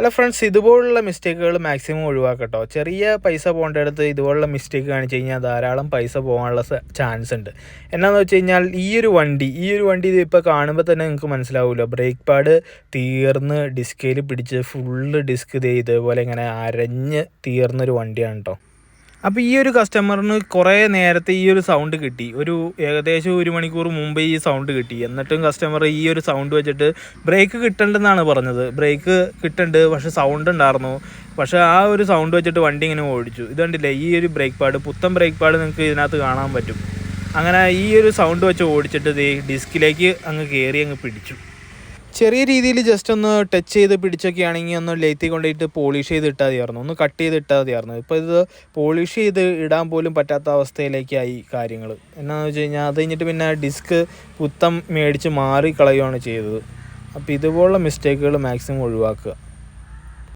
അല്ല ഫ്രണ്ട്സ് ഇതുപോലുള്ള മിസ്റ്റേക്കുകൾ മാക്സിമം ഒഴിവാക്കട്ടോ. ചെറിയ പൈസ പോകേണ്ടടുത്ത് ഇതുപോലുള്ള മിസ്റ്റേക്ക് കാണിച്ചു കഴിഞ്ഞാൽ ധാരാളം പൈസ പോകാനുള്ള ചാൻസ് ഉണ്ട്. എന്നാന്ന് വെച്ച് കഴിഞ്ഞാൽ ഈ ഒരു വണ്ടി ഈ ഒരു വണ്ടി ഇത് ഇപ്പോൾ കാണുമ്പോൾ തന്നെ നിങ്ങൾക്ക് മനസ്സിലാവില്ല ബ്രേക്ക് പാഡ് തീർന്ന് ഡിസ്കയിൽ പിടിച്ച് ഫുള്ള് ഡിസ്ക് ഇത് ഇതേപോലെ ഇങ്ങനെ അരഞ്ഞ് തീർന്നൊരു വണ്ടിയാണ് കേട്ടോ അപ്പോൾ ഈ ഒരു കസ്റ്റമറിന് കുറേ നേരത്തെ ഈ ഒരു സൗണ്ട് കിട്ടി. ഒരു ഏകദേശം ഒരു മണിക്കൂർ മുമ്പ് ഈ സൗണ്ട് കിട്ടി. എന്നിട്ടും കസ്റ്റമർ ഈ ഒരു സൗണ്ട് വെച്ചിട്ട് ബ്രേക്ക് കിട്ടണ്ടെന്നാണ് പറഞ്ഞത്. ബ്രേക്ക് കിട്ടണ്ട് പക്ഷേ സൗണ്ട് ഉണ്ടായിരുന്നു പക്ഷേ ആ ഒരു സൗണ്ട് വെച്ചിട്ട് വണ്ടി ഇങ്ങനെ ഓടിച്ചു. ഇത് കണ്ടില്ലേ? ഈ ഒരു ബ്രേക്ക് പാഡ് പുത്തൻ ബ്രേക്ക് പാഡ് നിങ്ങൾക്ക് ഇതിനകത്ത് കാണാൻ പറ്റും. അങ്ങനെ ഈ ഒരു സൗണ്ട് വെച്ച് ഓടിച്ചിട്ട് ഡിസ്കിലേക്ക് അങ്ങ് കയറി അങ്ങ് പിടിച്ചു. ചെറിയ രീതിയിൽ ജസ്റ്റ് ഒന്ന് ടച്ച് ചെയ്ത് പിടിച്ചൊക്കെ ആണെങ്കിൽ ഒന്ന് ലേത്തി കൊണ്ടുപോയിട്ട് പോളിഷ് ചെയ്ത് ഇട്ടാൽ മതിയായിരുന്നു ഒന്ന് കട്ട് ചെയ്ത് ഇട്ടാൽ മതിയായിരുന്നു ഇപ്പോൾ ഇത് പോളിഷ് ചെയ്ത് ഇടാൻ പോലും പറ്റാത്ത അവസ്ഥയിലേക്കായി കാര്യങ്ങൾ എന്നാന്ന് വെച്ച് കഴിഞ്ഞാൽ അത് കഴിഞ്ഞിട്ട് പിന്നെ ഡിസ്ക് പുത്തം മേടിച്ച് മാറി കളയുകയാണ് ചെയ്തത്. അപ്പോൾ ഇതുപോലുള്ള മിസ്റ്റേക്കുകൾ മാക്സിമം ഒഴിവാക്കുക.